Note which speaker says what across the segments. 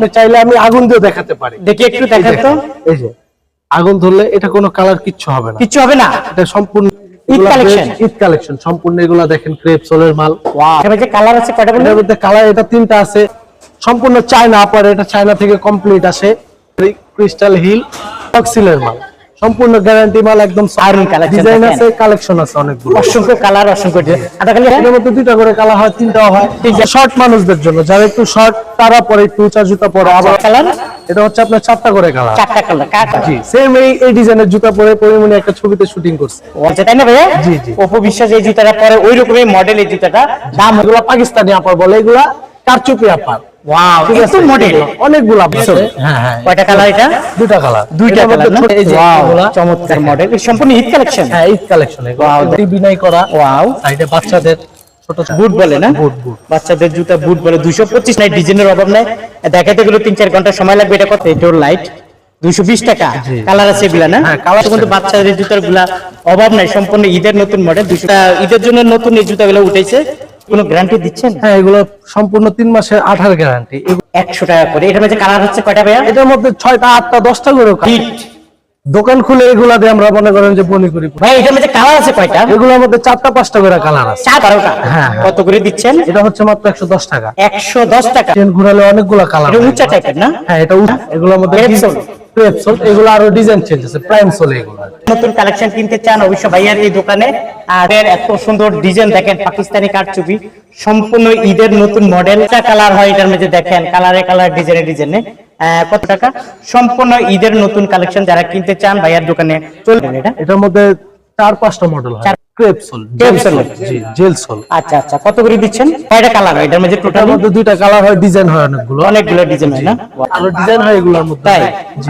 Speaker 1: আপনি চাইলে আমি আগুন দিয়ে দেখাতে পারি।
Speaker 2: দেখি একটু দেখেন তো।
Speaker 1: এই যে আগুন ধরলে এটা কোনো কালার কিচ্ছু হবে না।
Speaker 2: কিচ্ছু হবে না?
Speaker 1: এটা সম্পূর্ণ
Speaker 2: ঈদ
Speaker 1: এগুলা ঈদ কালেকশন সম্পূর্ণ এগুলা দেখেন ক্রেপ সোলের মাল।
Speaker 2: এখানে যে কালার আছে কয়টা বললেন
Speaker 1: মধ্যে কালার এটা তিনটা আছে। সম্পূর্ণ চায়না আপার এটা চায়না থেকে কমপ্লিট আসে। ক্রিস্টাল হিল অক্সিলের মাল। সম্পূর্ণ গ্যারান্টি মাল একদম ডিজাইন আছে কালেকশন আছে অনেকগুলো।
Speaker 2: অসংখ্য কালার অসংখ্য ডিজাইন
Speaker 1: এর মধ্যে দুইটা করে কালার হয় তিনটাও হয়। শর্ট মানুষদের জন্য যারা একটু শর্ট তারা পরে একটু উঁচা জুতা পরে আবার
Speaker 2: কালার
Speaker 1: এটা হচ্ছে আপনার চারটা করে কালার
Speaker 2: চারটা কালার
Speaker 1: জি সেম এই এই ডিজাইনের জুতা পরে পরিমণি একটা ছবিতে শুটিং করছে।
Speaker 2: আচ্ছা তাই না ভাইয়া?
Speaker 1: জি, জি।
Speaker 2: অপু বিশ্বাস এই জুতাটা পরে ওই রকমই মডেল এই জুতাটা। দাম
Speaker 1: পাকিস্তানি আপার বলে এগুলা কারচুপি আপার।
Speaker 2: ওয়াও
Speaker 1: ঠিক
Speaker 2: মডেল
Speaker 1: অনেকগুলা আছে। হ্যাঁ হ্যাঁ।
Speaker 2: কয়টা কালার এটা?
Speaker 1: দুইটা কালার
Speaker 2: দুইটা কালার না?
Speaker 1: এই যে
Speaker 2: চমৎকার মডেল সম্পূর্ণ হিট কালেকশন
Speaker 1: হ্যাঁ ঈদ কালেকশন
Speaker 2: Wow.
Speaker 1: বিনাই করা।
Speaker 2: ওয়াও
Speaker 1: সাইডে বাচ্চাদের ছোট
Speaker 2: বুট বলে না?
Speaker 1: বুট বুট
Speaker 2: বাচ্চাদের জুতা বুট বলে। দুশো পঁচিশ নাই ডিজাইনের অভাব নাই। দেখাতে গেলে তিন চার ঘণ্টা সময় লাগবে। এটা কত? এটোর লাইট দুইশো বিশ টাকা। কালার আছে এগুলা না?
Speaker 1: কালার
Speaker 2: কিন্তু বাচ্চাদের জুতারগুলা অভাব নাই। সম্পূর্ণ ঈদের নতুন মডেল দুশো ঈদের জন্য নতুন এই জুতাগুলো উঠেছে। কোনো গ্যারান্টি দিচ্ছেন?
Speaker 1: হ্যাঁ এগুলো সম্পূর্ণ তিন মাসের আঠার গ্যারান্টি
Speaker 2: একশো টাকা করে। এটার মধ্যে কালার হচ্ছে কয়টা ভাইয়া?
Speaker 1: এটার মধ্যে ছয়টা আটটা দশটা করে দোকান খুলে এগুলা দিয়ে আমরা মনে করেন যে বনি করি।
Speaker 2: ভাই এটার মধ্যে কালার আছে কয়টা?
Speaker 1: এগুলোর মধ্যে চারটা পাঁচটা করে কালার আছে।
Speaker 2: চার বারোটা?
Speaker 1: হ্যাঁ, হ্যাঁ।
Speaker 2: কত করে দিচ্ছেন?
Speaker 1: এটা হচ্ছে মাত্র একশো দশ টাকা।
Speaker 2: একশো দশ টাকা।
Speaker 1: চেন ঘুরালে অনেকগুলো কালার
Speaker 2: এটা উঁচা টাইপের না?
Speaker 1: হ্যাঁ এটা। এগুলোর মধ্যে। ক্রেপ সোল এগুলো আরও ডিজাইন চেঞ্জ আছে প্রাইম সোল এগুলো।
Speaker 2: নতুন কালেকশন কিনতে চান অবশ্য ভাইয়ার এই দোকানে। আর এর এত সুন্দর ডিজাইন দেখেন পাকিস্তানি কারচুপি। সম্পূর্ণ ঈদের নতুন মডেল কালার হয় এটার মধ্যে দেখেন কালারে কালার ডিজাইনে ডিজাইনে কত টাকা? সম্পূর্ণ ঈদের নতুন কালেকশন যারা কিনতে চান ভাইয়ার দোকানে। চলবেন এটা।
Speaker 1: এটার মধ্যে চার পাঁচটা মডেল হয়।
Speaker 2: চার-
Speaker 1: ক্রেপ সোল
Speaker 2: Crepe sole।
Speaker 1: জি জেল
Speaker 2: আচ্ছা আচ্ছা কত করে দিচ্ছেন? কয়টা কালার হয়? এটার মধ্যে টোটাল
Speaker 1: মধ্যে দুইটা কালার হয় ডিজাইন হয় অনেকগুলো।
Speaker 2: অনেকগুলো ডিজাইন হয় না?
Speaker 1: আরও ডিজাইন হয় এগুলোর মধ্যে।
Speaker 2: তাই?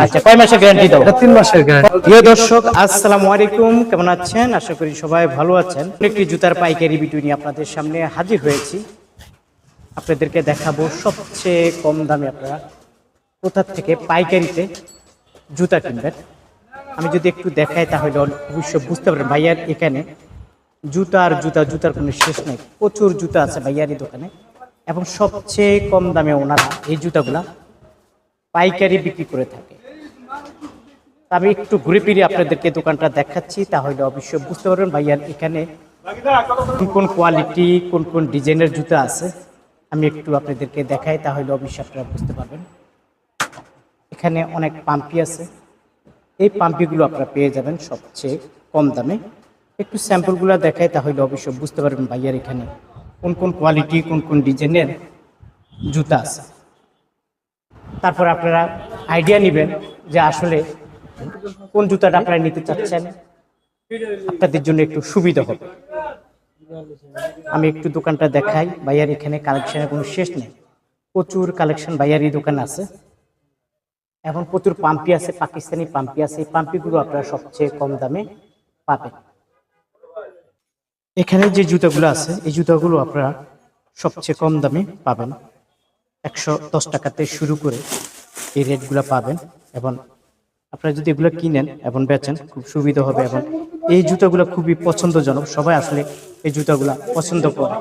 Speaker 2: আচ্ছা কয় মাসের গ্যারান্টি দাও
Speaker 1: এটা তিন মাসের গ্যারান্টি
Speaker 2: প্রিয় দর্শক আসসালামু আলাইকুম। কেমন আছেন? আশা করি সবাই ভালো আছেন। একটি জুতার পাইকারি ভিডিও নিয়ে আপনাদের সামনে হাজির হয়েছি। আপনাদেরকে দেখাবো সবচেয়ে কম দামে আপনারা কোথা থেকে পাইকারিতে জুতা কিনবেন। আমি যদি একটু দেখাই তাহলে অবশ্যই বুঝতে পারেন ভাইয়ার এখানে জুতা আর জুতা, জুতার কোনো শেষ নেই। প্রচুর জুতা আছে ভাইয়ারই দোকানে। এবং সবচেয়ে কম দামে ওনারা এই জুতাগুলা পাইকারি বিক্রি করে থাকে। আমি একটু ঘুরে ফিরে আপনাদেরকে দোকানটা দেখাচ্ছি, তাহলে অবশ্যই বুঝতে পারবেন ভাইয়ার এখানে কোন কোন কোয়ালিটি কোন কোন ডিজাইনের জুতা আছে। আমি একটু আপনাদেরকে দেখাই, তাহলে অবশ্যই আপনারা বুঝতে পারবেন। এখানে অনেক পাম্পি আছে। এই পাম্পিগুলো আপনারা পেয়ে যাবেন সবচেয়ে কম দামে। একটু স্যাম্পলগুলো দেখাই তাহলে অবশ্যই বুঝতে পারবেন ভাইয়ার এখানে কোন কোন কোয়ালিটি কোন কোন ডিজাইনের জুতা আছে। তারপর আপনারা আইডিয়া নেবেন যে আসলে কোন জুতাটা আপনারা নিতে চাচ্ছেন। আপনাদের জন্য একটু সুবিধা হবে। আমি একটু দোকানটা দেখাই, ভাইয়ার এখানে কালেকশনের কোনো শেষ নেই। প্রচুর কালেকশন ভাইয়ার এই দোকানে আছে। এখন প্রচুর পাম্পি আছে, পাকিস্তানি পাম্পি আছে, এই পাম্পিগুলো আপনারা সবচেয়ে কম দামে পাবেন। এখানে যে জুতাগুলো আছে, এই জুতাগুলো আপনারা সবচেয়ে কম দামে পাবেন। একশো দশ টাকাতে শুরু করে এই রেটগুলো পাবেন এবং আপনারা যদি এগুলো কিনেন এবং বেচেন, খুব সুবিধা হবে এবং এই জুতাগুলো খুবই পছন্দজনক, সবাই আসলে এই জুতাগুলা পছন্দ করে।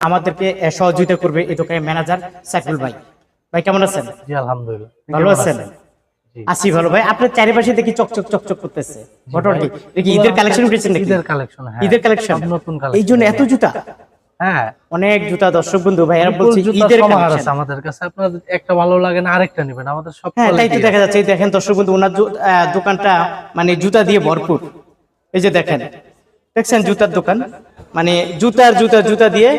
Speaker 2: আমাদেরকে সহযোগিতা করবে এই দোকানের ম্যানেজার সাইফুল ভাই। ভাই কেমন আছেন?
Speaker 1: জি আলহামদুলিল্লাহ।
Speaker 2: ভালো আছেন? আসি ভালো। ভাই আপনার চারিপাশে দেখি চকচক চকচক করতেছে। ঘটনা কি দেখি ঈদের কালেকশন উঠেছেন নাকি?
Speaker 1: ঈদের কালেকশন হ্যাঁ।
Speaker 2: ঈদের কালেকশন?
Speaker 1: নতুন
Speaker 2: এই
Speaker 1: কালেকশন
Speaker 2: জন্য এত জুতা?
Speaker 1: হ্যাঁ।
Speaker 2: অনেক জুতা দর্শক বন্ধু ভাইয়ারা বলছি ঈদের কালেকশন।
Speaker 1: আছে আমাদের কাছে। আপনার একটা ভালো লাগে না আরেকটা নেবেন। আমাদের সব
Speaker 2: হ্যাঁ তাই তো দেখা যাচ্ছে। এই দেখেন দর্শক বন্ধু ওনার দোকানটা মানে জুতা দিয়ে ভরপুর। এই যে দেখেন দেখছেন জুতার দোকান? মানে জুতার জুতা জুতা দিয়ে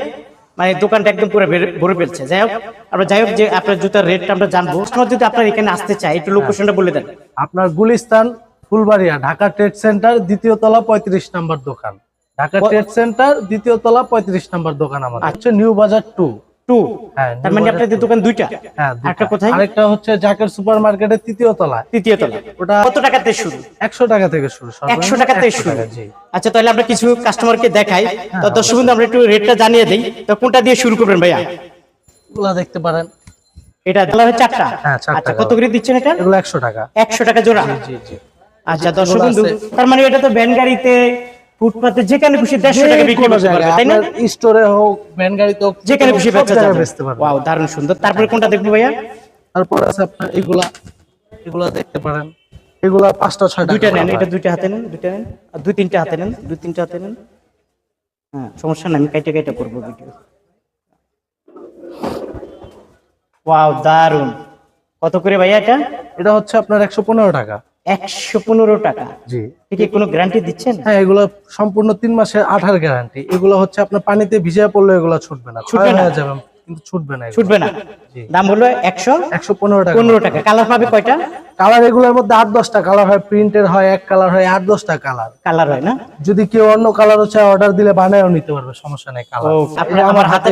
Speaker 2: মানে দোকানটা একদম পুরো ভরে- ফেলছে। যাই হোক আমরা যাই হোক যে আপনার জুতার রেটটা আমরা জানব। যদি আপনার এখানে আসতে চাই একটু লোকেশনটা বলে দেন।
Speaker 1: আপনার গুলিস্তান ফুলবাড়িয়া ঢাকা ট্রেড সেন্টার দ্বিতীয় তলা পঁয়ত্রিশ নাম্বার দোকান। ঢাকা ট্রেড সেন্টার দ্বিতীয় তলা পঁয়ত্রিশ নাম্বার দোকান আমার
Speaker 2: আচ্ছা।
Speaker 1: হচ্ছে নিউ বাজার টু।
Speaker 2: টু
Speaker 1: হ্যাঁ,
Speaker 2: তার মানে আপনাদের দোকান দুইটা?
Speaker 1: হ্যাঁ
Speaker 2: একটা। কোথায়?
Speaker 1: আরেকটা হচ্ছে জাকের সুপার মার্কেটের তৃতীয় তলায়।
Speaker 2: তৃতীয় তলা
Speaker 1: ওটা
Speaker 2: কত টাকাতে শুরু?
Speaker 1: একশো টাকা থেকে শুরু
Speaker 2: একশো টাকাতে শুরু। আচ্ছা তাহলে আমরা কিছু কাস্টমারকে দেখাই। তো দর্শক বন্ধু আমরা একটু রেটটা জানিয়ে দিই। তো কোনটা দিয়ে শুরু করবেন ভাইয়া?
Speaker 1: দেখতে পারেন।
Speaker 2: এটা হচ্ছে চারটা
Speaker 1: হ্যাঁ,
Speaker 2: আচ্ছা কত করে দিচ্ছেন এটা?
Speaker 1: এগুলো একশো টাকা।
Speaker 2: একশো টাকা জোড়া? আচ্ছা দর্শক বন্ধু তার মানে এটা তো ভ্যান গাড়িতে ফুটপাতে যেখানে খুশি দেড়শো টাকা বিক্রি করতে পারবে তাই না?
Speaker 1: স্টোরে হোক ভ্যান গাড়িতে হোক
Speaker 2: যেখানে খুশি বেচা যাবে। ওয়াও দারুণ সুন্দর। তারপরে কোনটা দেখব ভাইয়া?
Speaker 1: তারপর আছে আপনার এগুলা এগুলা দেখতে পারেন। এগুলা পাঁচটা ছয়টা
Speaker 2: দুইটা নেন এটা দুইটা হাতে নেন দুইটা নেন। আর দুই তিনটা হাতে নেন দুই তিনটা হাতে নেন। হ্যাঁ সমস্যা নাই আমি কাইটে কাইটে করব ভিডিও। ওয়াও দারুণ। কত করে ভাইয়া এটা?
Speaker 1: এটা হচ্ছে আপনার একশো পনেরো টাকা।
Speaker 2: একশো পনেরো টাকা।
Speaker 1: জি।
Speaker 2: ঠিক কোনো গ্যারান্টি দিচ্ছেন?
Speaker 1: হ্যাঁ এগুলো সম্পূর্ণ তিন মাসের আঠার গ্যারান্টি এগুলো হচ্ছে আপনার পানিতে ভিজিয়ে পড়লে এগুলো ছুটবে না।
Speaker 2: ছুটবে
Speaker 1: ছুটবে
Speaker 2: না?
Speaker 1: যাবে কিন্তু ছুটবে না
Speaker 2: ছুটবে না? দাম হলো একশো
Speaker 1: একশো পনেরো টাকা।
Speaker 2: পনেরো টাকা। কালার পাবে কয়টা?
Speaker 1: কালার এগুলোর মধ্যে আট দশটা কালার হয় প্রিন্টের হয় এক কালার হয় আট দশটা কালার
Speaker 2: কালার হয় না?
Speaker 1: যদি কেউ অন্য কালার হচ্ছে অর্ডার দিলে বানায়ও নিতে পারবে সমস্যা নেই কালার
Speaker 2: আপনার- আমার হাতে?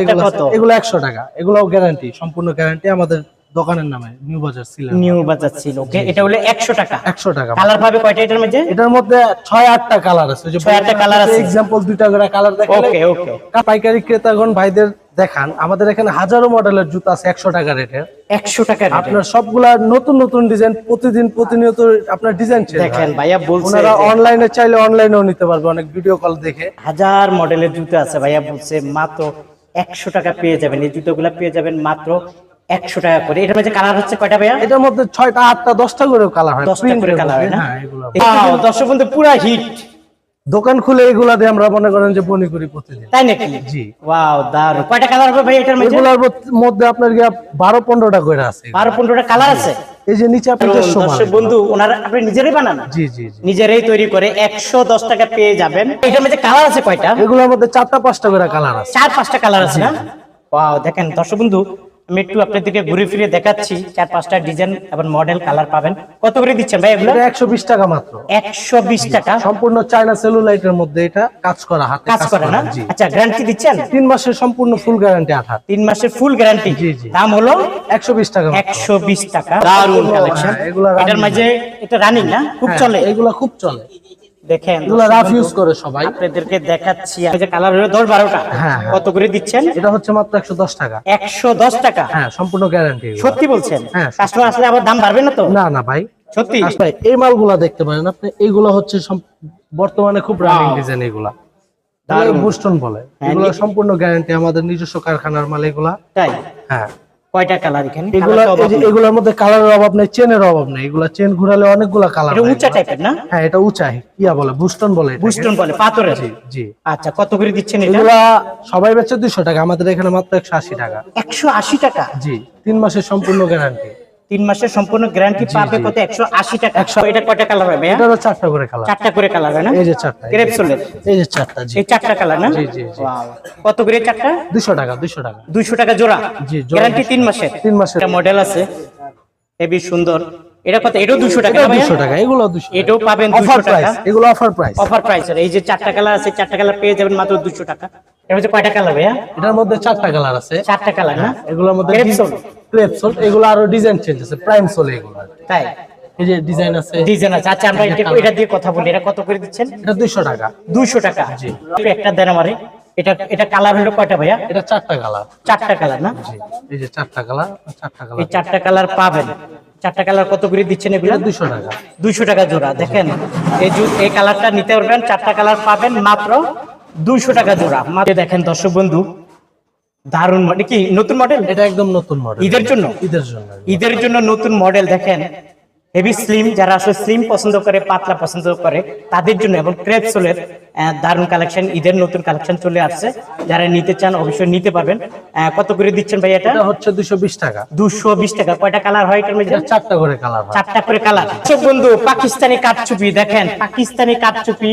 Speaker 1: এগুলো একশো টাকা। এগুলো গ্যারান্টি সম্পূর্ণ গ্যারান্টি আমাদের দোকানের নামে নিউ বাজার ছিল
Speaker 2: নিউ বাজার ছিল ওকে এটা হলো একশো টাকা।
Speaker 1: একশো টাকা।
Speaker 2: কালার পাবে কয়টা এটার মধ্যে?
Speaker 1: এটার মধ্যে ছয় আটটা কালার আছে।
Speaker 2: ছয় আটটা colour আছে।
Speaker 1: এক্সাম্পল দুইটা করে কালার দেখালে
Speaker 2: ওকে ওকে
Speaker 1: পাইকারি ক্রেতাগণ ভাইদের দেখান। আমাদের এখানে হাজারো মডেলের জুতা আছে একশো টাকা রেটের
Speaker 2: একশো টাকা rate
Speaker 1: আপনার সবগুলা নতুন নতুন ডিজাইন প্রতিদিন প্রতিনিয়ত আপনার ডিজাইন
Speaker 2: দেখেন ভাইয়া বলছে যে
Speaker 1: অনলাইনে চাইলে অনলাইনেও নিতে পারবে অনেক ভিডিও কল দেখে।
Speaker 2: হাজার মডেলের জুতো আছে ভাইয়া বলছে মাত্র একশো টাকা পেয়ে যাবেন। এই জুতোগুলো পেয়ে যাবেন মাত্র একশো টাকা করে। এটার মধ্যে কালার হচ্ছে কয়টা ভাইয়া?
Speaker 1: এটার মধ্যে ছয়টা আটটা দশটা করেও কালার হয়।
Speaker 2: দশটা করে কালার হয় না? দর্শক বন্ধু পুরা হিট
Speaker 1: দোকান খুলে এগুলা দিয়ে আমরা মনে করেন যে বনি করি প্রতিদিন।
Speaker 2: তাই নাকি?
Speaker 1: জি।
Speaker 2: ওয়াও দারুণ। কয়টা কালার হবে ভাই এটার মধ্যে?
Speaker 1: এগুলোর মধ্যে- আপনার বারো পনেরোটা করে আছে।
Speaker 2: বারো পনেরোটা কালার আছে?
Speaker 1: এই যে নিচে আপনি দেড়শো মাল।
Speaker 2: দর্শক বন্ধু ওনারা আপনি নিজেরাই বানান?
Speaker 1: জি জি
Speaker 2: নিজেরাই তৈরি করে একশো দশ টাকা পেয়ে যাবেন। এটার মধ্যে কালার আছে কয়টা?
Speaker 1: এগুলোর মধ্যে চারটা পাঁচটা করে কালার আছে।
Speaker 2: চার পাঁচটা কালার আছে না? ওয়াও দেখেন দর্শক বন্ধু আমি একটু আপনাদেরকে ঘুরে ফিরে দেখাচ্ছি। চার পাঁচটা ডিজাইন এবং মডেল কালার পাবেন। কত করে দিচ্ছেন ভাই এগুলো?
Speaker 1: একশো বিশ টাকা মাত্র।
Speaker 2: একশো বিশ টাকা?
Speaker 1: সম্পূর্ণ চায়না সেলুলাইটের মধ্যে এটা কাজ করা হাতে
Speaker 2: কাজ করে না? আচ্ছা গ্যারান্টি দিচ্ছেন?
Speaker 1: তিন মাসের সম্পূর্ণ ফুল গ্যারান্টি আঠার
Speaker 2: তিন মাসের ফুল গ্যারান্টি
Speaker 1: জি, জি।
Speaker 2: দাম হলো
Speaker 1: একশো বিশ টাকা।
Speaker 2: একশো বিশ টাকা। দারুণ কালেকশন
Speaker 1: এগুলা।
Speaker 2: এটার মাঝে এটা রানিং না? খুব
Speaker 1: হ্যাঁ,
Speaker 2: চলে।
Speaker 1: এগুলো খুব চলে।
Speaker 2: দেখেন
Speaker 1: রাফ ইউজ করে সবাই।
Speaker 2: আপনাদেরকে দেখাচ্ছি এই যে কালার হলো দশ বারোটা।
Speaker 1: হ্যাঁ, হ্যাঁ।
Speaker 2: কত করে দিচ্ছেন?
Speaker 1: এটা হচ্ছে মাত্র একশো দশ টাকা।
Speaker 2: একশো দশ টাকা?
Speaker 1: হ্যাঁ সম্পূর্ণ গ্যারান্টি
Speaker 2: সত্যি বলছেন? কাস্টমার আসলে আবার দাম বাড়বে না তো?
Speaker 1: না না ভাই।
Speaker 2: সত্যি?
Speaker 1: আসলে এই মালগুলা দেখতে পারেন আপনি। এইগুলা হচ্ছে বর্তমানে খুব রানিং. ডিজাইন এগুলা। বুস্টন বলে। এগুলো সম্পূর্ণ গ্যারান্টি আমাদের নিজস্ব কারখানার মাল এগুলা।
Speaker 2: তাই?
Speaker 1: হ্যাঁ।
Speaker 2: কয়টা কালার এখানে?
Speaker 1: এগুলা। এগুলোর মধ্যে কালারের অভাব নেই চেনের অভাব নেই। এগুলা চেন ঘোরালে অনেকগুলা কালার
Speaker 2: এটা উঁচা টাইপের না?
Speaker 1: হ্যাঁ এটা উঁচা। ইয়া বলে বুস্টন বলে
Speaker 2: বুস্টন বলে পাথরের।
Speaker 1: জি
Speaker 2: আচ্ছা কত করে দিচ্ছেন এটা?
Speaker 1: এগুলা সবাই বেচে দুইশো টাকা আমাদের এখানে মাত্র একশো আশি টাকা।
Speaker 2: একশো আশি টাকা?
Speaker 1: জি তিন মাসের সম্পূর্ণ গ্যারান্টি
Speaker 2: তিন মাসের সম্পূর্ণ গ্যারান্টি পাবে কত? একশো আশি টাকা। এটা কয়টা কালার হবে
Speaker 1: চারটা করে কালার
Speaker 2: চারটা করে কালার হয় না?
Speaker 1: এই যে চারটা এই যে চারটা
Speaker 2: এই চারটা কালার না. কত করে চারটা?
Speaker 1: দুশো টাকা দুশো টাকা।
Speaker 2: দুইশো টাকা জোড়া।
Speaker 1: জোড়া
Speaker 2: গ্যারান্টি তিন মাসের।
Speaker 1: তিন মাসের।
Speaker 2: মডেল আছে। হেবি সুন্দর। এটা কত? এটাও দুশো টাকা
Speaker 1: এটা
Speaker 2: না
Speaker 1: টাকা এগুলো
Speaker 2: এটাও পাবেন 200 টাকা।
Speaker 1: এগুলো অফার প্রাইস
Speaker 2: অফার প্রাইস এই যে চারটা কালার আছে চারটা কালার পেয়ে যাবেন মাত্র দুশো টাকা। এর মধ্যে কয়টা কালার ভাইয়া?
Speaker 1: এটার মধ্যে চারটা কালার আছে।
Speaker 2: চারটা কালার না?
Speaker 1: এগুলোর মধ্যে। এগুলো আরও ডিজাইন চেঞ্জ আছে প্রাইম সোল এগুলো।
Speaker 2: তাই?
Speaker 1: এই যে ডিজাইন আছে।
Speaker 2: ডিজাইন আছে। আচ্ছা আমরা এটা দিয়ে কথা বলি। এটা কত করে দিচ্ছেন?
Speaker 1: এটা দুইশো টাকা।
Speaker 2: দুইশো টাকা। জি। একটা দেন আমারে। এটা এটা কালার হলো কয়টা ভাইয়া?
Speaker 1: এটা চারটা কালার
Speaker 2: চারটা কালার না?
Speaker 1: এই যে চারটা কালার চারটা
Speaker 2: এই
Speaker 1: কালার
Speaker 2: চারটা কালার পাবেন। চারটা কালার কত করে দিচ্ছেন এগুলো?
Speaker 1: দুশো টাকা।
Speaker 2: দুশো টাকা জোড়া দেখেন। এই জু- এই কালারটা নিতে পারবেন চারটা কালার পাবেন মাত্র দুইশো টাকা জোড়া। মাত্র দেখেন দর্শক বন্ধু দারুণ মডেল। কি নতুন মডেল?
Speaker 1: এটা একদম নতুন মডেল।
Speaker 2: ঈদের জন্য?
Speaker 1: ঈদের জন্য।
Speaker 2: ঈদের জন্য নতুন মডেল দেখেন। হেভি স্লিম যারা আসলে স্লিম পছন্দ করে পাতলা পছন্দ করে তাদের জন্য এবং ক্রেপ সোলের দারুণ কালেকশন ঈদের নতুন কালেকশন চলে আসছে। যারা নিতে চান অবশ্যই নিতে পারবেন। কত করে দিচ্ছেন ভাই এটা?
Speaker 1: এটা হচ্ছে দুশো বিশ টাকা।
Speaker 2: দুশো বিশ টাকা। কয়টা কালার হয় এটার মধ্যে?
Speaker 1: চারটা করে কালার
Speaker 2: চারটা করে কালার বন্ধু পাকিস্তানি কাঠচুপি দেখেন পাকিস্তানি কাঠচুপি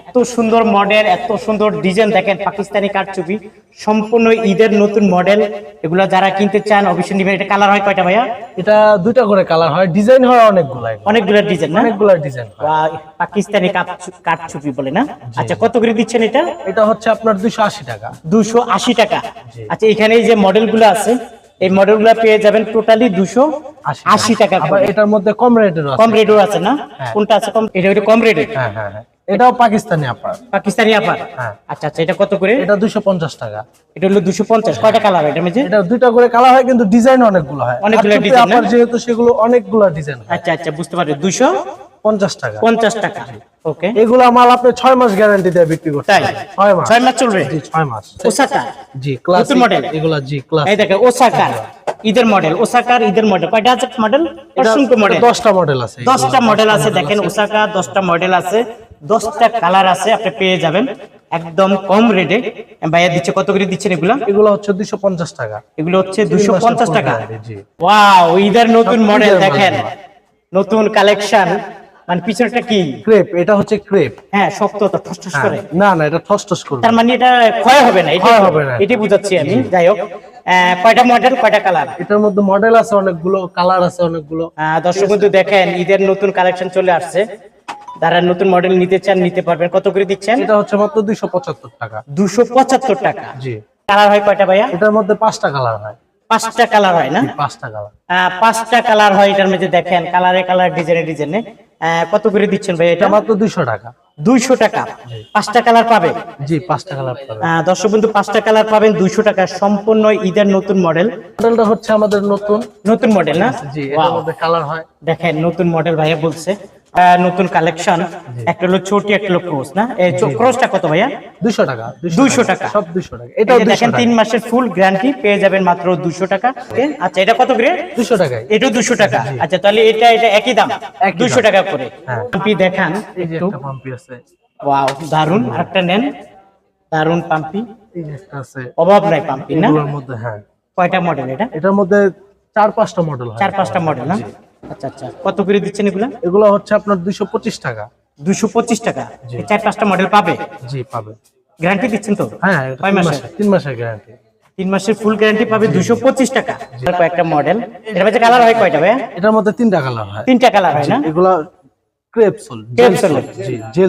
Speaker 2: এত সুন্দর মডেল এত সুন্দর ডিজাইন দেখেন পাকিস্তানি কাঠচুপি সম্পূর্ণ ঈদের নতুন মডেল এগুলো যারা কিনতে চান অবশ্যই নিবেন। এটা কালার হয় কয়টা ভাইয়া?
Speaker 1: এটা দুইটা করে কালার হয়। ডিজাইন হয় অনেকগুলা।
Speaker 2: অনেকগুলো ডিজাইন না?
Speaker 1: অনেকগুলা ডিজাইন হয়।
Speaker 2: পাকিস্তানি কাঠচুপি বলে না? আচ্ছা কত করে দিচ্ছেন এটা?
Speaker 1: এটা হচ্ছে আপনার দুইশো আশি টাকা।
Speaker 2: দুশো আশি টাকা। আচ্ছা এখানে যে মডেলগুলো আছে এই মডেলগুলো পেয়ে যাবেন টোটালি দুশো আশি টাকা। করে।
Speaker 1: এটার মধ্যে কম রেটের আছে।
Speaker 2: কম রেটও আছে না? কোনটা আছে? কম এটা কম রেটের
Speaker 1: হ্যাঁ হ্যাঁ হ্যাঁ। এটাও পাকিস্তানি আপনার
Speaker 2: পাকিস্তানি আপার?
Speaker 1: হ্যাঁ।
Speaker 2: আচ্ছা আচ্ছা এটা কত করে?
Speaker 1: এটা দুইশো পঞ্চাশ টাকা।
Speaker 2: এটা হলো দুশো পঞ্চাশ। কয়টা কালার এটার মধ্যে
Speaker 1: এটা দুইটা করে কালার হয় কিন্তু ডিজাইন অনেকগুলো হয়।
Speaker 2: অনেকগুলো
Speaker 1: আর টুপি
Speaker 2: design না?
Speaker 1: আপনার যেহেতু সেগুলো অনেকগুলো ডিজাইন
Speaker 2: আচ্ছা আচ্ছা বুঝতে দুশো
Speaker 1: পঞ্চাশ টাকা।
Speaker 2: পঞ্চাশ টাকা। ওকে
Speaker 1: এগুলা মাল আপনি ছয় মাস গ্যারান্টি দিয়ে বিক্রি করতে
Speaker 2: তাই?
Speaker 1: পারবেন। ছয় মাস।
Speaker 2: ছয় মাস চলবে?
Speaker 1: জি ছয় মাস।
Speaker 2: ওসাকা?
Speaker 1: জি ক্লাস
Speaker 2: নতুন?
Speaker 1: এগুলা জি ক্লাস
Speaker 2: এই দেখেন ওসাকার ঈদের মডেল ওসাকার ঈদের মডেল কয়টা আছে মডেল অসংখ্য মডেল
Speaker 1: দশটা মডেল আছে।
Speaker 2: দশটা মডেল আছে দেখেন ওসাকা দশটা মডেল আছে। দশটা কালার আছে আপনি পেয়ে যাবেন। একদম কম রেটে ভাইয়া দিচ্ছে কত করে দিচ্ছেন এগুলা?
Speaker 1: এগুলো হচ্ছে দুইশো পঞ্চাশ টাকা।
Speaker 2: এগুলো হচ্ছে দুশো পঞ্চাশ টাকা। ওয়াও ঈদের নতুন মডেল দেখেন নতুন কালেকশন মানে পিছনটা কি?
Speaker 1: ক্রেপ এটা হচ্ছে ক্রেপ
Speaker 2: হ্যাঁ ঠসঠস করে।
Speaker 1: না না এটা
Speaker 2: তার মানে এটা ক্ষয় হবে না
Speaker 1: হবে না।
Speaker 2: এটাই বুঝাচ্ছি আমি। যাই হোক আহ, কয়টা মডেল কয়টা কালার
Speaker 1: এটার মধ্যে মডেল আছে অনেকগুলো কালার আছে অনেকগুলো।
Speaker 2: দর্শক বন্ধু দেখেন ঈদের নতুন কালেকশন চলে আসছে। যারা নতুন মডেল নিতে চান নিতে পারবেন। কত করে দিচ্ছেন?
Speaker 1: এটা হচ্ছে মাত্র দুইশো পঁচাত্তর টাকা।
Speaker 2: দুশো পঁচাত্তর টাকা।
Speaker 1: জি।
Speaker 2: কালার হয় কয়টা ভাইয়া?
Speaker 1: এটার মধ্যে পাঁচটা কালার হয়।
Speaker 2: পাঁচটা কালার হয় না?
Speaker 1: পাঁচটা কালার
Speaker 2: পাঁচটা কালার হয় এটার মধ্যে দেখেন কালারে কালার ডিজাইনে ডিজাইনে কত করে দিচ্ছেন ভাই এটা?
Speaker 1: মাত্র দুইশো টাকা।
Speaker 2: দুইশো টাকা। পাঁচটা কালার পাবে
Speaker 1: জি পাঁচটা কালার পাবে
Speaker 2: দর্শক বন্ধু পাঁচটা কালার পাবেন দুইশো টাকা। সম্পূর্ণ ঈদের নতুন মডেল
Speaker 1: মডেলটা হচ্ছে আমাদের নতুন।
Speaker 2: নতুন মডেল না?
Speaker 1: জি এটার মধ্যে কালার হয়।
Speaker 2: দেখেন নতুন মডেল ভাইয়া বলছে। নতুন কালেকশন একটা হলো ছোট একটা হলো ক্রোস না? এই ক্রোসটা কত ভাইয়া?
Speaker 1: দুইশো টাকা
Speaker 2: 200 টাকা।
Speaker 1: সব দুইশো টাকা।
Speaker 2: যে দেখেন তিন মাসের ফুল গ্যারান্টি পেয়ে যাবেন মাত্র দুশো টাকা। আচ্ছা এটা কত করে?
Speaker 1: দুইশো টাকায়।
Speaker 2: এটাও দুশো টাকা। আচ্ছা তাহলে এটা এটা একই দাম? দুশো টাকা করে।
Speaker 1: হ্যাঁ।
Speaker 2: পাম্পি দেখান
Speaker 1: এই যে
Speaker 2: একটু।
Speaker 1: একটা পাম্পি আছে।
Speaker 2: ওয়াও দারুণ আরেকটা নেন। দারুণ পাম্পি অভাব নাই পাম্পি না?
Speaker 1: মধ্যে হ্যাঁ।
Speaker 2: কয়টা মডেল এটা?
Speaker 1: এটার মধ্যে চার পাঁচটা মডেল
Speaker 2: চার পাঁচটা মডেল না? আচ্ছা আচ্ছা। কত করে দিচ্ছেন এগুলা?
Speaker 1: এগুলো হচ্ছে আপনার দুইশো পঁচিশ টাকা।
Speaker 2: দুশো পঁচিশ টাকা। চার পাঁচটা মডেল পাবে?
Speaker 1: জি পাবে।
Speaker 2: গ্যারান্টি দিচ্ছেন তো?
Speaker 1: হ্যাঁ
Speaker 2: কয়
Speaker 1: তিন
Speaker 2: মাসের?
Speaker 1: মাসের তিন মাসের গ্যারান্টি
Speaker 2: তিন মাসের ফুল গ্যারান্টি পাবে দুশো পঁচিশ টাকা। কয়েকটা মডেল এর মধ্যে কালার হয় কয়টা ভাইয়া?
Speaker 1: এটার মধ্যে তিনটা কালার হয়।
Speaker 2: তিনটা কালার হয় না?
Speaker 1: এগুলা জি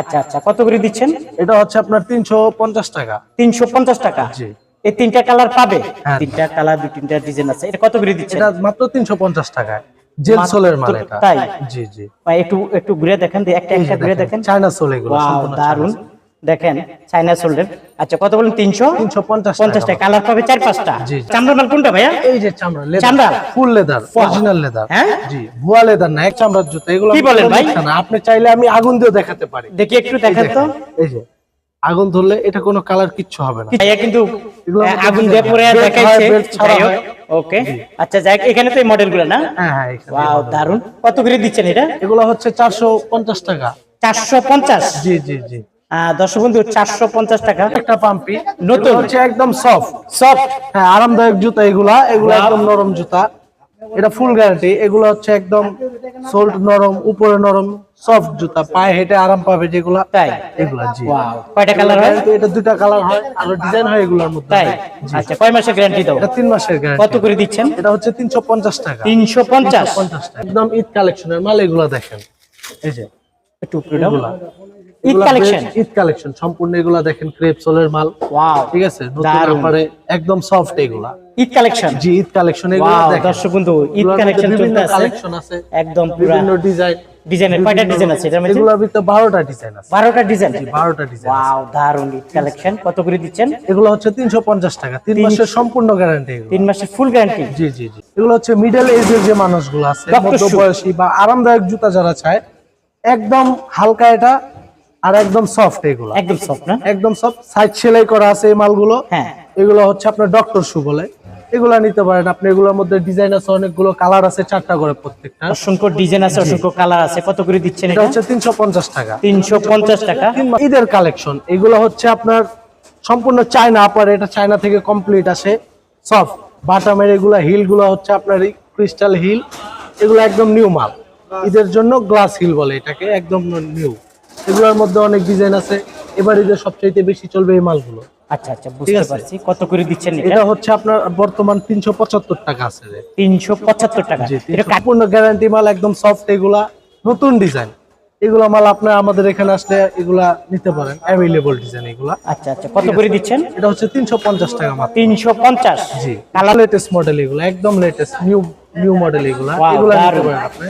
Speaker 2: আচ্ছা আচ্ছা। কত করে দিচ্ছেন?
Speaker 1: এটা হচ্ছে আপনার তিনশো পঞ্চাশ টাকা।
Speaker 2: তিনশো পঞ্চাশ টাকা?
Speaker 1: জি।
Speaker 2: এই তিনটা কালার পাবে?
Speaker 1: হ্যাঁ।
Speaker 2: তিনটা কালার দুই তিনটা ডিজাইন আছে। এটা কত করে দিচ্ছেন?
Speaker 1: এটা মাত্র তিনশো পঞ্চাশ টাকায়। জেল সোলের মাল এটা।
Speaker 2: তাই?
Speaker 1: জি জি।
Speaker 2: একটু একটু ঘুরে দেখেন একটা একটা ঘুরে দেখেন
Speaker 1: চায়না সোল এগুলো সম্পূর্ণ
Speaker 2: দারুণ দেখেন চাইনা সোল্ডার আচ্ছা কত বলেন? তিনশো?
Speaker 1: তিনশো পঞ্চাশ
Speaker 2: পঞ্চাশ টাকা। কালার পাবে চার পাঁচটা।
Speaker 1: জি।
Speaker 2: চামড়ার মাল কোনটা ভাইয়া?
Speaker 1: এই যে চামড়া
Speaker 2: চামড়া?
Speaker 1: Full leather. Original leather.
Speaker 2: হ্যাঁ?
Speaker 1: জি ভুয়া লেদার না এক চামড়ার জুতা এগুলো
Speaker 2: কি বলেন ভাই?
Speaker 1: আপনি চাইলে আমি আগুন দিয়ে দেখাতে পারি।
Speaker 2: দেখি একটু দেখেন তো।
Speaker 1: এই যে আগুন ধরলে এটা কোনো কালার কিচ্ছু হবে না।
Speaker 2: ভাইয়া কিন্তু আগুন দিয়ে পরে দেখাইছে।
Speaker 1: হয়, হয়।
Speaker 2: ওকে আচ্ছা যাই এখানে তো এই মডেলগুলো না?
Speaker 1: হ্যাঁ হ্যাঁ
Speaker 2: ওয়াও দারুণ কত করে দিচ্ছেন এটা?
Speaker 1: এগুলো হচ্ছে চারশো পঞ্চাশ টাকা।
Speaker 2: চারশো পঞ্চাশ?
Speaker 1: জি জি জি।
Speaker 2: দর্শক বন্ধু চারশো পঞ্চাশ টাকা।
Speaker 1: একটা পাম্পি।
Speaker 2: নতুন।
Speaker 1: হচ্ছে একদম সফট
Speaker 2: সফট
Speaker 1: হ্যাঁ আরামদায়ক জুতা এগুলা। এগুলা. একদম নরম জুতা। এটা ফুল গ্যারান্টি এগুলো হচ্ছে একদম সোল্ট নরম উপরে নরম সফট জুতা। পায়ে হেঁটে আরাম পাবে যেগুলা।
Speaker 2: তাই?
Speaker 1: এগুলা জি।
Speaker 2: ওয়াও কয়টা কালার হয়?
Speaker 1: এটা দুটা কালার হয়। আর ডিজাইন হয় এগুলোর মধ্যে।
Speaker 2: তাই? আচ্ছা কয় মাসের গ্যারান্টি দাও?
Speaker 1: এটা তিন মাসের গ্যারান্টি কত
Speaker 2: করে দিচ্ছেন?
Speaker 1: এটা হচ্ছে তিনশো পঞ্চাশ টাকা।
Speaker 2: তিনশো পঞ্চাশ?
Speaker 1: পঞ্চাশ টাকা। একদম ঈদ কালেকশনের মাল এগুলো দেখেন। এই যে
Speaker 2: একটু উপরে ঈদ কালেকশন।
Speaker 1: ঈদ কালেকশন। সম্পূর্ণ এগুলা দেখেন ক্রেপ সোলের মাল।
Speaker 2: ওয়াও
Speaker 1: ঠিক আছে? নতুন ব্যাপারে একদম সফট এগুলা।
Speaker 2: ঈদ কালেকশন।
Speaker 1: জি ঈদ কালেকশন এগুলো দেখেন।
Speaker 2: দর্শক বন্ধু ঈদ কালেকশন চলতে আছে
Speaker 1: কালেকশন আছে।
Speaker 2: একদম পুরো
Speaker 1: বিভিন্ন ডিজাইন।
Speaker 2: ডিজাইনের কয়টা ডিজাইন আছে? এটার মধ্যে?
Speaker 1: এগুলোর ভিতরে বারোটা ডিজাইন আছে।
Speaker 2: বারোটা ডিজাইন?
Speaker 1: বারোটা ডিজাইন
Speaker 2: ওয়াও দারুণ ঈদ কালেকশন। কত করে দিচ্ছেন?
Speaker 1: এগুলো হচ্ছে তিনশো পঞ্চাশ টাকা। তিন মাসের সম্পূর্ণ গ্যারান্টি এগুলো।
Speaker 2: মাসের ফুল গ্যারান্টি
Speaker 1: জি জি জি। এগুলো হচ্ছে মিডল এজের যে মানুষগুলো আছে মধ্যবয়সী বা আরামদায়ক জুতা যারা চায় একদম হালকা এটা আর একদম সফট এগুলো।
Speaker 2: একদম সফট না?
Speaker 1: একদম সফট সাইড সেলাই করা আছে এই মালগুলো।
Speaker 2: হ্যাঁ।
Speaker 1: এগুলো হচ্ছে আপনার ডক্টর শু বলে। এগুলা নিতে পারেন আপনি। এগুলোর মধ্যে ডিজাইন আছে অনেকগুলো কালার আছে চারটা করে প্রত্যেকটা।
Speaker 2: অসংখ্য ডিজাইন আছে অসংখ্য কালার আছে। কত করে দিচ্ছেন
Speaker 1: এটা হচ্ছে তিনশো পঞ্চাশ টাকা।
Speaker 2: তিনশো পঞ্চাশ টাকা?
Speaker 1: ঈদের কালেকশন এগুলো হচ্ছে আপনার সম্পূর্ণ চায়না আপার এটা চায়না থেকে কমপ্লিট আসে। সফট বাটামের এগুলা হিলগুলো হচ্ছে আপনার ক্রিস্টাল হিল এগুলো একদম নিউ মাল। ঈদের জন্য গ্লাস হিল বলে এটাকে একদম নিউ এগুলোর মধ্যে অনেক ডিজাইন আছে। এবার ঈদের সবচাইতে বেশি চলবে এই মালগুলো।
Speaker 2: আচ্ছা আচ্ছা বুঝতে পারছি। কত করে দিচ্ছেন এটা?
Speaker 1: এটা হচ্ছে আপনার বর্তমান তিনশো পঁচাত্তর টাকা আছে
Speaker 2: টাকা। এটা
Speaker 1: সম্পূর্ণ গ্যারান্টি মাল একদম সফট এগুলা। নতুন ডিজাইন এগুলা মাল আপনার আমাদের এখানে আসলে এগুলা নিতে পারেন। ডিজাইন এগুলা।
Speaker 2: আচ্ছা আচ্ছা কত করে দিচ্ছেন?
Speaker 1: এটা হচ্ছে তিনশো পঞ্চাশ টাকা মাত্র।
Speaker 2: তিনশো পঞ্চাশ?
Speaker 1: জি কালার লেটেস্ট মডেল এগুলো একদম লেটেস্ট নিউ নিউ মডেল এগুলো।
Speaker 2: Wow,
Speaker 1: নিতে পারেন আপনি।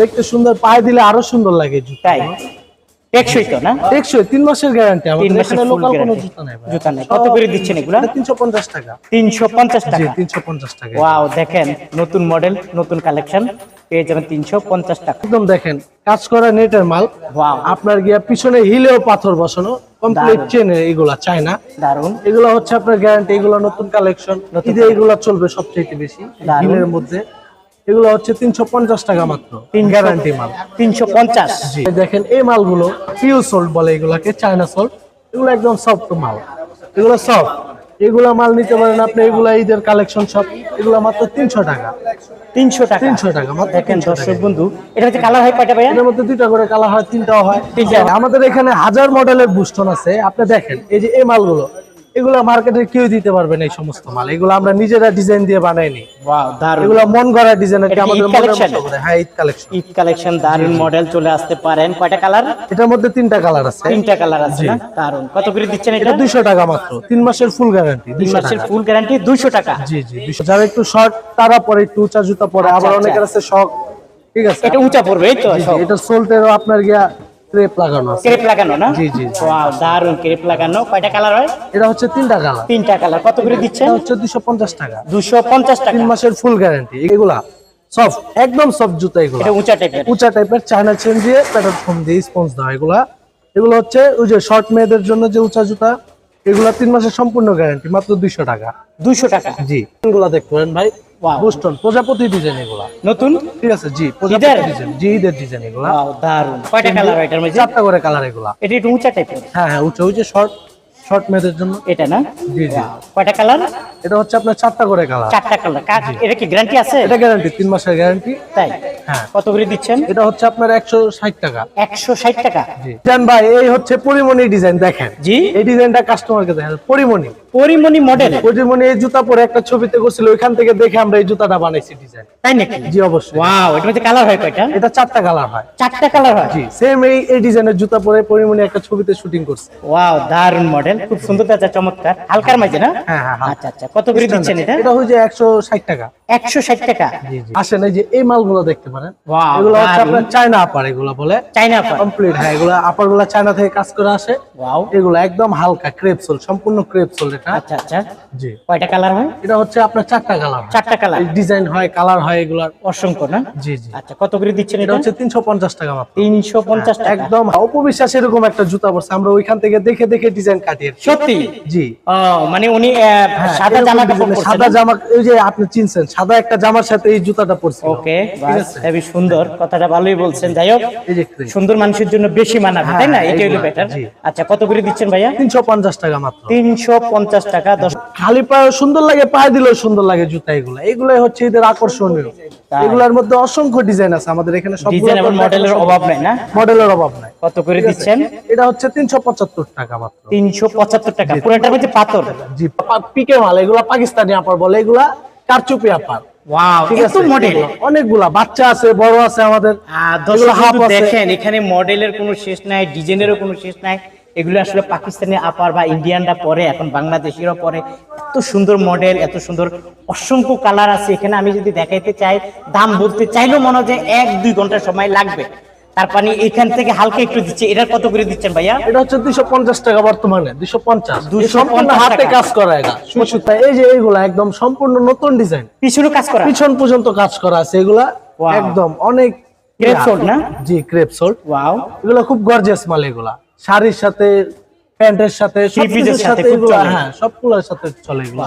Speaker 1: দেখতে সুন্দর পায়ে দিলে আরও সুন্দর লাগে জুতো
Speaker 2: তাই? টেকসই তো না?
Speaker 1: টেকসই তিন মাসের গ্যারান্টি আমাদের এখানে লোকাল কোনো জুতা নাই
Speaker 2: জুতা নেই। কত করে দিচ্ছেন এগুলা?
Speaker 1: তিনশো পঞ্চাশ টাকা।
Speaker 2: টাকা। ওয়াও দেখেন নতুন মডেল নতুন কালেকশন পেয়ে যাবেন টাকা।
Speaker 1: একদম দেখেন কাজ করা নেটের মাল।
Speaker 2: ওয়াও।
Speaker 1: আপনার গিয়া পিছনে হিলেও পাথর বসানো কমপ্লিট চেনে এগুলা চায়না।
Speaker 2: দারুণ
Speaker 1: এগুলো হচ্ছে আপনার গ্যারান্টি এগুলো নতুন কালেকশন ঈদে এগুলো চলবে সবচেয়ে বেশি হিলের মধ্যে। এগুলো হচ্ছে তিনশো পঞ্চাশ টাকা মাত্র। তিন গ্যারান্টি মাল।
Speaker 2: তিনশো পঞ্চাশ।
Speaker 1: দেখেন এই মালগুলো পিউ সোল্ট বলে এগুলাকে চায়না সোল্ট এগুলো একদম সফট মাল। এগুলো সফট এগুলো মাল নিতে পারেন আপনি এগুলো ঈদের কালেকশন সব এগুলো মাত্র তিনশো টাকা।
Speaker 2: তিনশো টাকা।
Speaker 1: তিনশো টাকা মাত্র
Speaker 2: দেখেন
Speaker 1: 300
Speaker 2: দর্শক বন্ধু এটা হচ্ছে কালার হয় কয়টা ভাইয়া?
Speaker 1: এটার মধ্যে দুইটা করে কালার হয় তিনটাও হয়। আমাদের এখানে হাজার মডেলের বুস্টন আছে। আপনি দেখেন এই যে এই মালগুলো এগুলো মার্কেটে কেউ দিতে পারবে না এই সমস্ত মাল। এগুলো আমরা নিজেরা ডিজাইন দিয়ে বানাইনি। এগুলো মন গড়া ডিজাইন করে। হ্যাঁ ঈদ কালেকশন
Speaker 2: ঈদ কালেকশন দারুণ মডেল চলে আসতে পারেন। কয়টা কালার
Speaker 1: এটার মধ্যে তিনটা কালার আছে।
Speaker 2: তিনটা কালার আছে দারুণ কত করে দিচ্ছেন এটা?
Speaker 1: এটা দুইশো টাকা মাত্র। তিন মাসের ফুল গ্যারান্টি দুইশো
Speaker 2: মাসের ফুল গ্যারান্টি দুইশো টাকা?
Speaker 1: জি জি 200 যারা একটু শর্ট তারা পরে একটু উঁচা জুতা পরে।
Speaker 2: আচ্ছা,
Speaker 1: আবার
Speaker 2: আচ্ছা।
Speaker 1: অনেকের আছে শখ। ঠিক আছে?
Speaker 2: এটা উঁচা পড়বে এই তো
Speaker 1: এটা সোলটেরও আপনার গিয়া ক্রেপ লাগানো
Speaker 2: ক্রেপ লাগানো না?
Speaker 1: জি, জি, জি।
Speaker 2: ওয়াও দারুণ ক্রেপ লাগানো। কয়টা কালার হয়?
Speaker 1: এটা হচ্ছে তিনটা কালার।
Speaker 2: তিনটা কালার। কত করে দিচ্ছেন?
Speaker 1: এটা হচ্ছে দুশো পঞ্চাশ টাকা।
Speaker 2: দুশো পঞ্চাশ টাকা।
Speaker 1: তিন মাসের ফুল গ্যারান্টি এগুলা সফট একদম সফট জুতা এগুলা।
Speaker 2: এটা উঁচা টাইপের
Speaker 1: উঁচা টাইপের চায়না চেন দিয়ে প্যাটার্ন ফোম দিয়ে স্পঞ্জ দেওয়া এগুলা। এগুলো হচ্ছে ওই যে শর্ট মেয়েদের জন্য যে উঁচা জুতা এগুলা তিন মাসের সম্পূর্ণ গ্যারান্টি মাত্র দুইশো টাকা।
Speaker 2: দুশো টাকা।
Speaker 1: জি। এগুলা দেখতে পারেন ভাই?
Speaker 2: Wow.
Speaker 1: প্রজাপতি ডিজাইন এগুলা।
Speaker 2: নতুন?
Speaker 1: ঠিক আছে জি প্রজাপতি ডিজাইন জি ঈদের ডিজাইন এগুলা।
Speaker 2: দারুণ কয়টা কালার এটার মধ্যে
Speaker 1: চারটা করে কালার এগুলা।
Speaker 2: এটা একটু উঁচা টাইপের
Speaker 1: হ্যাঁ হ্যাঁ উঁচা উঁচা শর্ট শর্ট মেয়েদের জন্য?
Speaker 2: এটা না?
Speaker 1: জি জি।
Speaker 2: কয়টা কালার
Speaker 1: এটা হচ্ছে আপনার চারটা করে কালার
Speaker 2: চারটা কালার এটা কি গ্যারান্টি আছে?
Speaker 1: এটা গ্যারান্টি তিন মাসের গ্যারান্টি
Speaker 2: তাই?
Speaker 1: হ্যাঁ।
Speaker 2: কত করে দিচ্ছেন?
Speaker 1: এটা হচ্ছে আপনার একশো ষাট টাকা।
Speaker 2: একশো ষাট টাকা?
Speaker 1: জি। জান ভাই এই হচ্ছে পরিমণি ডিজাইন দেখেন।
Speaker 2: জি?
Speaker 1: এই ডিজাইনটা কাস্টমারকে দেখেন। পরিমণি।
Speaker 2: পরিমণি মডেল
Speaker 1: পরিমণি এই জুতা পরে একটা ছবিতে করছিল ওইখান থেকে দেখে আমরা এই জুতাটা বানাইছি ডিজাইন
Speaker 2: তাই নাকি?
Speaker 1: জি অবশ্যই।
Speaker 2: ওয়াও মধ্যে কালার হয় কয়টা?
Speaker 1: এটা চারটা কালার হয়।
Speaker 2: চারটা কালার হয়?
Speaker 1: জি সেম এই এই ডিজাইনের জুতা পরে পরিমণি একটা ছবিতে শুটিং করছে।
Speaker 2: ওয়াও দারুণ মডেল খুব সুন্দর চমৎকার। হালকার মাঝে না?
Speaker 1: হ্যাঁ হ্যাঁ
Speaker 2: আচ্ছা আচ্ছা। কত করে দিচ্ছেন এটা?
Speaker 1: এটা হচ্ছে একশো ষাট টাকা।
Speaker 2: একশো ষাট টাকা?
Speaker 1: জি জি। আসেন এই যে এই মালগুলো দেখতে পারেন। এগুলো হচ্ছে আপনার চায়না আপার এগুলো বলে।
Speaker 2: চাইনা পার
Speaker 1: কমপ্লিট হ্যাঁ এগুলো আপারগুলো চায়না থেকে কাজ করে আসে।
Speaker 2: ওয়াও।
Speaker 1: এগুলো একদম হালকা সম্পূর্ণ এটা।
Speaker 2: আচ্ছা আচ্ছা।
Speaker 1: জি।
Speaker 2: কয়টা কালার হয়?
Speaker 1: এটা হচ্ছে আপনার চারটা কালার
Speaker 2: চারটা কালার
Speaker 1: ডিজাইন হয় কালার হয় এগুলার
Speaker 2: অসংখ্য না?
Speaker 1: জি জি।
Speaker 2: আচ্ছা কত করে দিচ্ছেন
Speaker 1: এটা হচ্ছে তিনশো পঞ্চাশ টাকা মাত্র।
Speaker 2: তিনশো পঞ্চাশ টাকা।
Speaker 1: একদম অপবিশ্বাস এরকম একটা জুতা পড়ছে আমরা ওইখান থেকে দেখে দেখে ডিজাইন কাটিয়ে
Speaker 2: সত্যি?
Speaker 1: জি।
Speaker 2: মানে উনি
Speaker 1: হ্যাঁ,
Speaker 2: সাদা জামা কাপড়
Speaker 1: সাদা জামা ওই যে আপনি চিনছেন সাদা একটা জামার সাথে এই জুতাটা পরছে
Speaker 2: ওকে
Speaker 1: ঠিক
Speaker 2: সুন্দর। কথাটা ভালোই বলছেন। যাই হোক
Speaker 1: এই যে crepe।
Speaker 2: সুন্দর মানুষের জন্য বেশি মানাবে
Speaker 1: হ্যাঁ,
Speaker 2: তাই না? হলো বেটার আচ্ছা কত করে দিচ্ছেন ভাইয়া?
Speaker 1: তিনশো পঞ্চাশ টাকা মাত্র।
Speaker 2: তিনশো পঞ্চাশ টাকা
Speaker 1: খালি পায়ে সুন্দর লাগে পায়ে দিলেও সুন্দর লাগে জুতা এগুলো। এগুলাই হচ্ছে এদের আকর্ষণীয়। এগুলোর মধ্যে অসংখ্য ডিজাইন আছে আমাদের এখানে সব
Speaker 2: ডিজাইন এবং মডেলের অভাব নাই না?
Speaker 1: মডেলের অভাব নাই।
Speaker 2: কত করে দিচ্ছেন?
Speaker 1: এটা হচ্ছে তিনশো পঁচাত্তর টাকা মাত্র।
Speaker 2: তিনশো পঁচাত্তর টাকা। পুরোটার মধ্যে পাথর।
Speaker 1: জি। পিকে মাল এগুলা পাকিস্তানি আপার বলে এগুলা কারচুপি আপার। এগুলা অনেকগুলা বাচ্চা আছে বড় আছে আমাদের। এগুলো
Speaker 2: দেখেন এখানে মডেলের কোনো শেষ নাই ডিজাইনেরও কোনো শেষ নাই। এগুলো আসলে পাকিস্তানি আপার বা ইন্ডিয়ানরা পরে এখন বাংলাদেশিরাও পরে। এত সুন্দর মডেল এত সুন্দর অসংখ্য কালার আছে। এখানে আমি যদি দেখাইতে চাই দাম বলতে চাইলেও মনে হয় এক দুই ঘণ্টা সময় লাগবে। তার পানি এখান থেকে হালকা একটু দিচ্ছে। এটার কত করে দিচ্ছেন ভাইয়া?
Speaker 1: এটা হচ্ছে দুইশো পঞ্চাশ টাকা বর্তমানে দুইশো পঞ্চাশ। সম্পূর্ণ হাতে কাজ করা এটা। এই যে এইগুলা একদম সম্পূর্ণ নতুন ডিজাইন।
Speaker 2: পিছনে কাজ করা।
Speaker 1: পিছন পর্যন্ত কাজ করা আছে এগুলা। একদম অনেক
Speaker 2: ক্রেপ sold না?
Speaker 1: জি ক্রেপ সোল্ড
Speaker 2: ওয়াও
Speaker 1: এগুলো খুব গর্জিয়াস মাল এগুলা। শাড়ির সাথে প্যান্টের সাথে সবকিছুর
Speaker 2: সাথে
Speaker 1: হ্যাঁ সবগুলোর সাথে চলে এগুলো।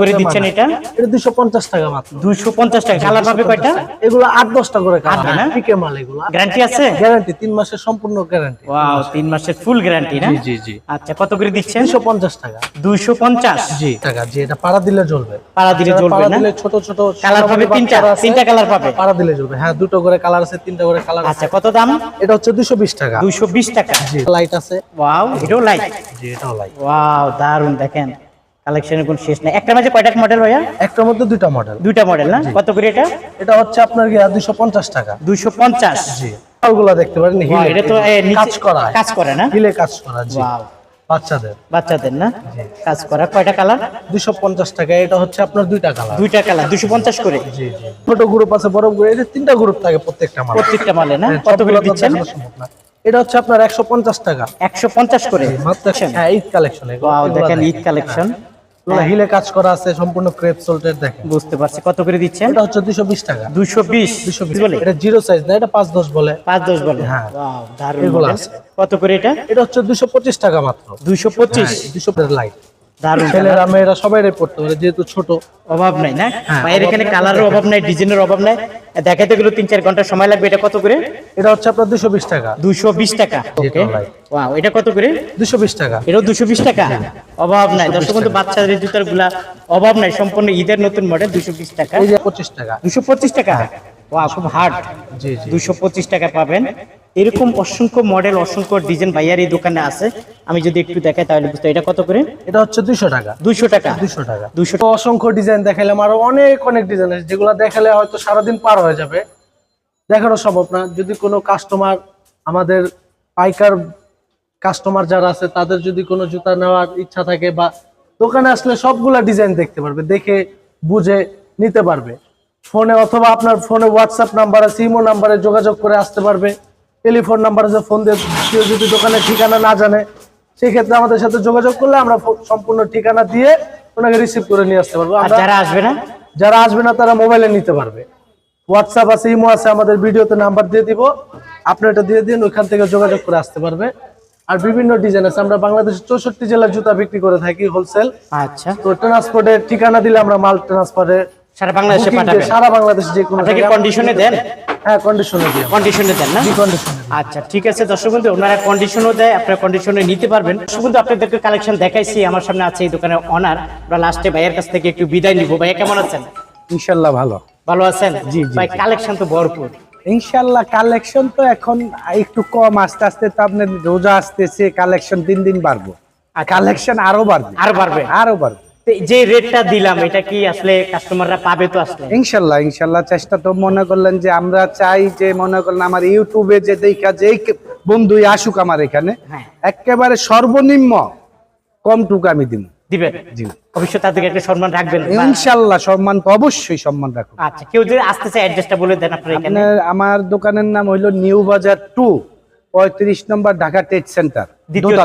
Speaker 2: করে দিচ্ছেন এটা?
Speaker 1: এটা দুশো পঞ্চাশ টাকা মাত্র।
Speaker 2: দুশো পঞ্চাশ টাকা কালার পাবে কয়টা?
Speaker 1: এগুলো আট দশটা করে
Speaker 2: আট না?
Speaker 1: পিকে মাল এগুলো।
Speaker 2: গ্যারান্টি আছে?
Speaker 1: গ্যারান্টি তিন মাসের সম্পূর্ণ গ্যারান্টি
Speaker 2: ওয়াও তিন মাসের ফুল গ্যারান্টি না?
Speaker 1: জি জি
Speaker 2: আচ্ছা কত করে দিচ্ছেন?
Speaker 1: তিনশো পঞ্চাশ টাকা।
Speaker 2: দুইশো পঞ্চাশ?
Speaker 1: জি টাকা। জি এটা পাড়া দিলে জ্বলবে।
Speaker 2: পাড়া দিলে জ্বলবে না?
Speaker 1: দিলে ছোট ছোট
Speaker 2: কালার পাবে তিনটা? তিনটা কালার পাবে?
Speaker 1: পাড়া দিলে জ্বলবে। হ্যাঁ দুটো করে কালার আছে তিনটা করে কালার আছে।
Speaker 2: আচ্ছা কত দাম?
Speaker 1: এটা হচ্ছে দুশো বিশ টাকা।
Speaker 2: দুইশো বিশ টাকা।
Speaker 1: জি লাইট আছে।
Speaker 2: ওয়াও এটাও লাইট
Speaker 1: জি এটাও লাইট
Speaker 2: ওয়াও দারুণ দেখেন। কালেকশনের কোন শেষ নাই। একটা মাঝে কয়টা মডেল ভাইয়া?
Speaker 1: একটার মধ্যে দুইটা মডেল
Speaker 2: দুইটা মডেল না? কত করে এটা?
Speaker 1: এটা হচ্ছে আপনার গিয়া দুইশো পঞ্চাশ টাকা।
Speaker 2: দুইশো পঞ্চাশ?
Speaker 1: জি। মালগুলা দেখতে পারেন হিলে
Speaker 2: এটা তো
Speaker 1: কাজ করা।
Speaker 2: কাজ করে না?
Speaker 1: হিলে কাজ করা জি।
Speaker 2: ওয়াও
Speaker 1: বাচ্চাদের।
Speaker 2: বাচ্চাদের না? কাজ করা। কয়টা কালার
Speaker 1: দুইশো পঞ্চাশ টাকা এটা হচ্ছে আপনার দুইটা কালার
Speaker 2: দুইটা কালার দুইশো পঞ্চাশ করে?
Speaker 1: জি জি। ছোট গ্রুপ আছে বড় গ্রুপ তিনটা গ্রুপ থাকে প্রত্যেকটা মাল
Speaker 2: প্রত্যেকটা মালে না?
Speaker 1: হ্যাঁ,
Speaker 2: কত করে দিচ্ছেন?
Speaker 1: না। এটা হচ্ছে আপনার একশো পঞ্চাশ টাকা।
Speaker 2: একশো পঞ্চাশ করে।
Speaker 1: হ্যাঁ ঈদ কালেকশন
Speaker 2: দেখেন ঈদ কালেকশন
Speaker 1: হিলে কাজ করা আছে সম্পূর্ণ ক্রেপ সোল্টের দেখেন।
Speaker 2: বুঝতে পারছি। কত করে দিচ্ছেন?
Speaker 1: এটা হচ্ছে দুশো বিশ টাকা।
Speaker 2: দুইশো বিশ।
Speaker 1: দুশো বিশ
Speaker 2: বলে?
Speaker 1: এটা জিরো সাইজ না এটা পাঁচ দশ বলে।
Speaker 2: পাঁচ দশ বলে।
Speaker 1: হ্যাঁ।
Speaker 2: দারুণ
Speaker 1: এগুলো আছে।
Speaker 2: কত করে এটা?
Speaker 1: এটা হচ্ছে দুশো পঁচিশ টাকা মাত্র।
Speaker 2: দুইশো পঁচিশ।
Speaker 1: দুশো লাইট
Speaker 2: দারুণ
Speaker 1: ছেলেরা মেয়েরা সবাই পড়তে পারে যেহেতু ছোট।
Speaker 2: অভাব নাই না?
Speaker 1: হ্যাঁ,
Speaker 2: ভাইয়ের এখানে কালারের অভাব নাই ডিজাইনের অভাব নাই। দেখাতে গেলে তিন চার ঘণ্টা সময় লাগবে এটা কত করে?
Speaker 1: এটা হচ্ছে আপনার দুশো বিশ টাকা।
Speaker 2: দুইশো বিশ টাকা। ওকে ওয়াও এটা কত করে?
Speaker 1: দুশো বিশ টাকা।
Speaker 2: এটাও দুশো বিশ টাকা? অভাব নাই। দর্শক বন্ধু বাচ্চাদের জুতারগুলা অভাব নাই সম্পূর্ণ ঈদের নতুন মডেল দুশো বিশ টাকা।
Speaker 1: পঁচিশ টাকা।
Speaker 2: দুশো পঁচিশ টাকা? ওয়া খুব হার্ড
Speaker 1: জি।
Speaker 2: দুশো পঁচিশ টাকা পাবেন। এরকম অসংখ্য মডেল অসংখ্য ডিজাইন ভাইয়ার এই দোকানে আছে। আমি যদি একটু দেখাই তাহলে বুঝতে এটা কত করে?
Speaker 1: এটা হচ্ছে দুশো টাকা।
Speaker 2: দুইশো টাকা?
Speaker 1: দুশো টাকা। তো অসংখ্য ডিজাইন দেখাইলাম আরও অনেক অনেক ডিজাইন আছে। যেগুলো দেখালে হয়তো সারাদিন পার হয়ে যাবে। দেখানো সম্ভব না। যদি কোনো কাস্টমার আমাদের পাইকার কাস্টমার যারা আছে তাদের যদি কোনো জুতা নেওয়ার ইচ্ছা থাকে বা দোকানে আসলে সবগুলা ডিজাইন দেখতে পারবে দেখে বুঝে নিতে পারবে। ফোনে অথবা আপনার ফোনে হোয়াটসঅ্যাপ নাম্বার আছে ইমো নাম্বারে যোগাযোগ করে আসতে পারবে। টেলিফোন নাম্বারে যে ফোন দিয়ে কেউ যদি দোকানের ঠিকানা না জানে সেক্ষেত্রে আমাদের সাথে যোগাযোগ করলে আমরা সম্পূর্ণ ঠিকানা দিয়ে ওনাকে রিসিভ করে নিয়ে আসতে পারব।
Speaker 2: যারা আসবে না?
Speaker 1: যারা আসবে না তারা মোবাইলে নিতে পারবে। হোয়াটসঅ্যাপ আছে ইমো আছে আমাদের ভিডিওতে নাম্বার দিয়ে দিব। আপনি এটা দিয়ে দিন ওইখান থেকে যোগাযোগ করে আসতে পারবে। আর বিভিন্ন ডিজাইন আছে আমরা বাংলাদেশের চৌষট্টি জেলার জুতা বিক্রি করে থাকি হোলসেল
Speaker 2: আচ্ছা।
Speaker 1: তো ট্রান্সপোর্টের ঠিকানা দিলে আমরা মাল ট্রান্সপোর্টে
Speaker 2: সারা বাংলাদেশে পাঠাবেন।
Speaker 1: সারা বাংলাদেশ যে কোনো
Speaker 2: কন্ডিশনে দেন?
Speaker 1: হ্যাঁ কন্ডিশনে
Speaker 2: কন্ডিশনে দেন না?
Speaker 1: কন্ডিশনে
Speaker 2: আচ্ছা ঠিক আছে দর্শক বন্ধু ওনারা কন্ডিশনও দেয় আপনারা কন্ডিশনে নিতে পারবেন। দর্শক বন্ধু আপনাদেরকে কালেকশন দেখাইছি আমার সামনে আছে এই দোকানের অনার আমরা লাস্টে ভাইয়ের কাছ থেকে একটু বিদায় নিব। ভাইয়া কেমন আছেন?
Speaker 3: ইনশাল্লাহ ভালো।
Speaker 2: ভালো আছেন? জি ভাই কালেকশন তো ভরপুর।
Speaker 3: ইনশাল্লাহ কালেকশন তো এখন একটু কম আস্তে আস্তে তো আপনার রোজা আসতেছে কালেকশন দিন দিন বাড়বো। আর কালেকশন আরও বাড়বে।
Speaker 2: আরও বাড়বে।
Speaker 3: আরও বাড়বে।
Speaker 2: যে রেটটা দিলাম এটা কি আসলে কাস্টমাররা পাবে তো আসলে?
Speaker 3: ইনশাল্লাহ ইনশাল্লাহ চেষ্টা তো মনে করলেন যে আমরা চাই যে মনে করলেন আমার ইউটিউবে যে দেখা যে বন্ধুই আসুক আমার এখানে
Speaker 2: হ্যাঁ।
Speaker 3: একেবারে সর্বনিম্ন কম টুকু আমি দিব।
Speaker 2: দিবেন?
Speaker 3: জি।
Speaker 2: অবশ্যই তাদেরকে একটা সম্মান রাখবেন
Speaker 3: ইনশাল্লাহ সম্মান তো অবশ্যই সম্মান রাখুন
Speaker 2: আচ্ছা কেউ যদি আসতে চায় অ্যাড্রেসটা বলে দেন আপনার এখানে।
Speaker 3: আমার দোকানের নাম হইল নিউ বাজার টু পঁয়ত্রিশ নম্বর ঢাকা ট্রেড সেন্টার
Speaker 2: দ্বিতীয়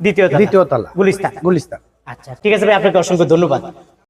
Speaker 2: দ্বিতীয় তলা।
Speaker 3: দ্বিতীয় তলা।
Speaker 2: গুলিস্তান।
Speaker 3: গুলিস্তান।
Speaker 2: আচ্ছা ঠিক আছে ভাই আপনাকে অসংখ্য ধন্যবাদ।